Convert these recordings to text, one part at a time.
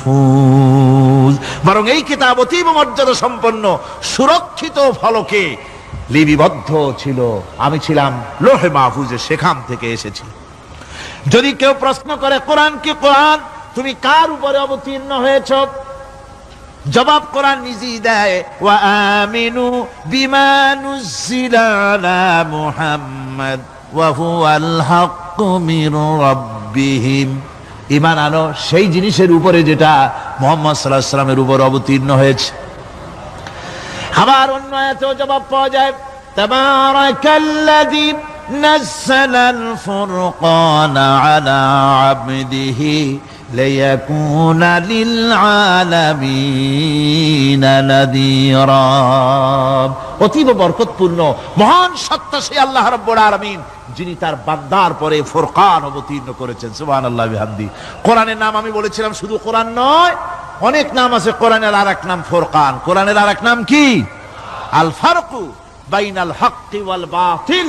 মাহফুজ। বরং এই কিতাব অতীব মর্যাদা সম্পন্ন, সুরক্ষিত ফলকে লিপিবদ্ধ ছিল। আমি ছিলাম লোহে মাহফুজে, সেখান থেকে এসেছি। যদি কেউ প্রশ্ন করে, কোরআন কি কোরআন? তুমি কার উপরে অবতীর্ণ হয়েছ? জবাব কোরআন নিজেই দেয়, ওয়া আমিনু বিমা নুজিলা আলা মুহাম্মদ, ওয়া হুয়াল হাক্কু মির রাব্বিহিম। ঈমান আনো সেই জিনিসের উপরে যেটা মুহাম্মদ সাল্লাল্লাহু আলাইহি সাল্লামের উপর অবতীর্ণ হয়েছে আবার অন্য আয়াতেও জবাব পাওয়া যায় তাবারাকাল্লাযী نزل الفرقان على عبده ليكون للعالمين نذيرا অতীব বরকতপূর্ণ, মহান সত্তা সে আল্লাহ রব্বুল যিনি তার বান্দার পরে ফোরকান অবতীর্ণ করেছেন। সুবহানাল্লাহ বিহামদি। কোরআনের নাম আমি বলেছিলাম শুধু কোরআন নয়, অনেক নাম আছে, কোরআনের আর এক নাম ফোরকান। কোরআনের আর এক নাম কি? আল ফারকু বাইনাল হক ওয়াল বাতিল।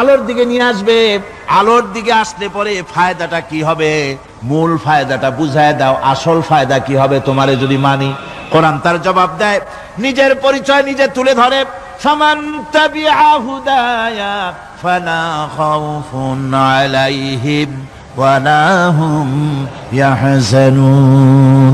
আলোর দিকে নিয়ে আসবে। আলোর দিকে আসলে পরে ফায়দাটা কি হবে? মূল ফায়দাটা বুঝায় দাও, আসল ফায়দা কি হবে তোমারে যদি মানি। কোরআন তার জবাব দেয়, নিজের পরিচয় নিজে তুলে ধরে ইয়াহজানুন।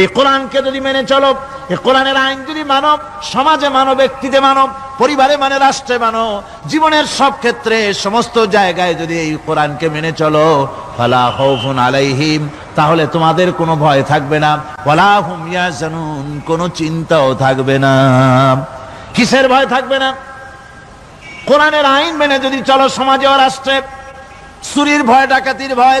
এই কোরআনকে যদি মেনে চলো কোরআনের আইন যদি মানব, সমাজে মানব, ব্যক্তিতে মানব, পরিবারে মানে রাষ্ট্রে মানো জীবনের সব ক্ষেত্রে সমস্ত জায়গায় যদি এই কোরআনকে মেনে চলো, ফালা খাউফুন আলাইহিম, তাহলে তোমাদের কোনো ভয় থাকবে না। ওয়ালা হুম ইয়াহজানুন, কোনো চিন্তাও থাকবে না। কিসের ভয় থাকবে না? কোরআনের আইন মেনে যদি চলো সমাজে ও রাষ্ট্রে, চুরির ভয়, ডাকাতির ভয়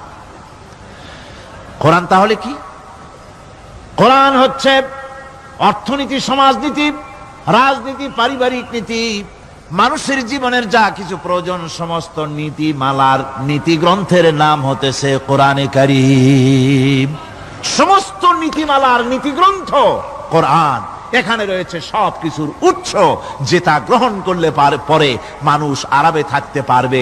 কোরআন তাহলে কি? কোরআন হচ্ছে অর্থনীতি, সমাজনীতি, রাজনীতি, পারিবারিক নীতি, মানুষের জীবনের যা কিছু প্রয়োজন, সমস্ত নীতি, মালার নীতি গ্রন্থের নাম হতেছে কোরআনে কারিম। সমস্ত নীতিমালার নীতি গ্রন্থ কোরআন। এখানে রয়েছে সব কিছুর উৎস যেটা গ্রহণ করলে পরে মানুষ আরামে থাকতে পারবে।